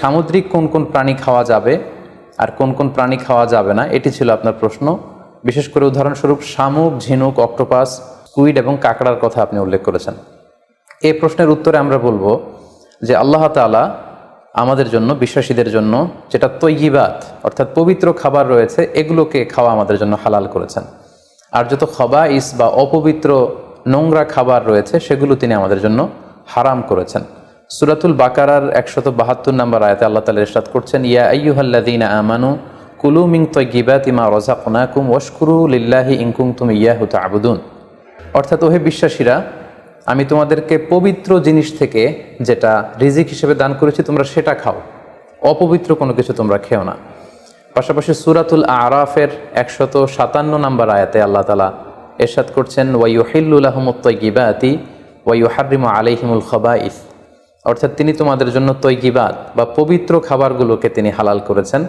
সামুদ্রিক কোন কোন প্রাণী খাওয়া যাবে আর কোন কোন প্রাণী খাওয়া যাবে না, এটি ছিল আপনার প্রশ্ন। বিশেষ করে উদাহরণস্বরূপ শামুক, ঝিনুক, অক্টোপাস, কুইড এবং কাঁকড়ার কথা আপনি উল্লেখ করেছেন। এই প্রশ্নের উত্তরে আমরা বলব যে আল্লাহ তাআলা আমাদের জন্য, বিশ্বাসীদের জন্য যেটা তৈগিবাত অর্থাৎ পবিত্র খাবার রয়েছে, এগুলোকে খাওয়া আমাদের জন্য হালাল করেছেন। আর যত খবাইস বা অপবিত্র নোংরা খাবার রয়েছে, সেগুলো তিনি আমাদের জন্য হারাম করেছেন। সুরাতুল বাকারার একশত বাহাত্তর নম্বর আয়াতে আল্লাহ তালা ইরশাদ করছেন, ইয়া আইয়ুহাল্লাদিনা আমানু কুলু মিং তৈগিবাত ইমা রজাকুনাকুম ওয়াশকুরু লিল্লাহি ইনকুম তুমি ইয়াহু তাবুদুন। অর্থাৎ, ওহে বিশ্বাসীরা, আমি তোমাদেরকে পবিত্র জিনিস থেকে যেটা রিজিক হিসেবে দান করেছি, তোমরা সেটা খাও, অপবিত্র কোনো কিছু তোমরা খেও না। পাশাপাশি সুরাতুল আরাফের একশত সাতান্ন নম্বর আয়াতে আল্লাহ তালা এরশাদ করছেন ওয়াইহিল্লাহমুত্তগিবাতি ওয়াইহারিমা খবা খবাইস। অর্থাৎ তিনি তোমাদের জন্য তৈগিবাত বা পবিত্র খাবারগুলোকে তিনি হালাল করেছেন,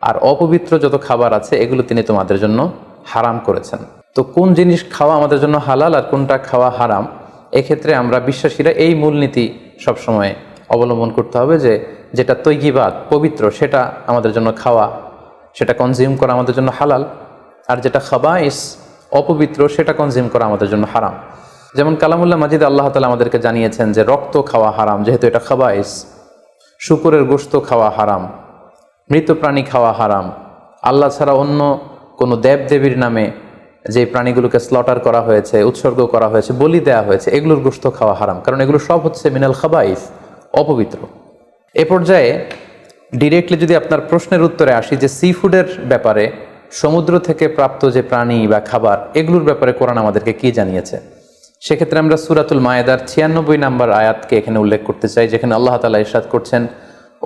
আর অপবিত্র যত খাবার আছে, এগুলো তিনি তোমাদের জন্য হারাম করেছেন। তো কোন জিনিস খাওয়া আমাদের জন্য হালাল আর কোনটা খাওয়া হারাম, এক্ষেত্রে আমরা বিশ্বাসীরা এই মূলনীতি সবসময় অবলম্বন করতে হবে যে যেটা তৈগিবাদ, পবিত্র, সেটা আমাদের জন্য খাওয়া, সেটা কনজিউম করা আমাদের জন্য হালাল, আর যেটা খাবা খাবাইস, অপবিত্র, সেটা কনজিউম করা আমাদের জন্য হারাম। যেমন কালামুল্লাহ মাজিদ আল্লাহ তালা আমাদেরকে জানিয়েছেন যে রক্ত খাওয়া হারাম, যেহেতু এটা খাবাইস। শুকুরের গোস্ত খাওয়া হারাম, মৃত প্রাণী খাওয়া হারাম। আল্লাহ ছাড়া অন্য কোনো দেব দেবীর নামে যে প্রাণীগুলোকে স্লটার করা হয়েছে, উৎসর্গ করা হয়েছে, বলি দেওয়া হয়েছে, এগুলোর গোস্ত খাওয়া হারাম। কারণ এগুলো সব হচ্ছে মিনাল খাবাইস, অপবিত্র। এ পর্যায়ে ডিরেক্টলি যদি আপনার প্রশ্নের উত্তরে আসি যে সি ফুডের ব্যাপারে সমুদ্র থেকে প্রাপ্ত যে প্রাণী বা খাবার, এগুলোর ব্যাপারে কোরআন আমাদেরকে কি জানিয়েছে? সেক্ষেত্রে আমরা সুরাতুল মায়েদার ছিয়ানব্বই নাম্বার আয়াতকে এখানে উল্লেখ করতে চাই, যেখানে আল্লাহ তালা ইরশাদ করছেন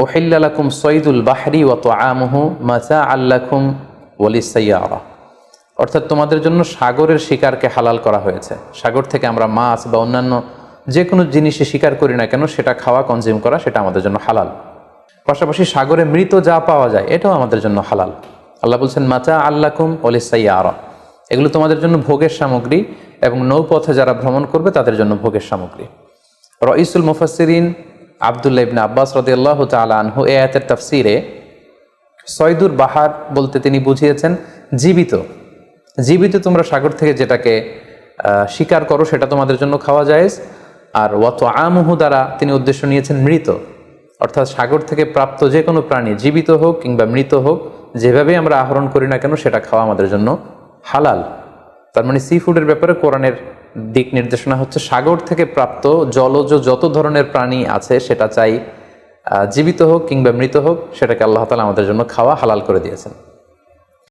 ওহিল্লাকুম সঈদুল বাহরি ওয়াত আমহু মাচা আল্লাকুম ওয়ালিসাইয়ারা অর্থাৎ তোমাদের জন্য সাগরের শিকারকে হালাল করা হয়েছে। সাগর থেকে আমরা মাছ বা অন্যান্য যে কোনো জিনিসে শিকার করি না কেন, সেটা খাওয়া কনজিউম করা, সেটা আমাদের জন্য হালাল। পাশাপাশি সাগরে মৃত যা পাওয়া যায়, এটাও আমাদের জন্য হালাল। আল্লাহ বলছেন মাচা আল্লাকুম ওলিসাইয়ারা এগুলো তোমাদের জন্য ভোগের সামগ্রী এবং নৌপথে যারা ভ্রমণ করবে তাদের জন্য ভোগের সামগ্রী। রইসুল মুফাসিরিন আবদুল্লাহ ইবনে আব্বাস রদিয়াল্লাহ তালা আনহু এ আয়াতের তাফসিরে সয়দুর বাহার বলতে তিনি বুঝিয়েছেন, জীবিত। জীবিত তোমরা সাগর থেকে যেটাকে শিকার করো সেটা তোমাদের জন্য খাওয়া যায় আর ওয়াত আমহু দ্বারা তিনি উদ্দেশ্য নিয়েছেন মৃত। অর্থাৎ সাগর থেকে প্রাপ্ত যে কোনো প্রাণী জীবিত হোক কিংবা মৃত হোক যেভাবে আমরা আহরণ করি না কেন সেটা খাওয়া আমাদের জন্য হালাল। তার মানে সি ফুডের ব্যাপারে কোরআনের দিক নির্দেশনা হচ্ছে সাগর থেকে প্রাপ্ত জলজ যত ধরনের প্রাণী আছে, সেটা চাই জীবিত হোক কিংবা মৃত হোক, সেটাকে আল্লাহ তালা আমাদের জন্য খাওয়া হালাল করে দিয়েছেন।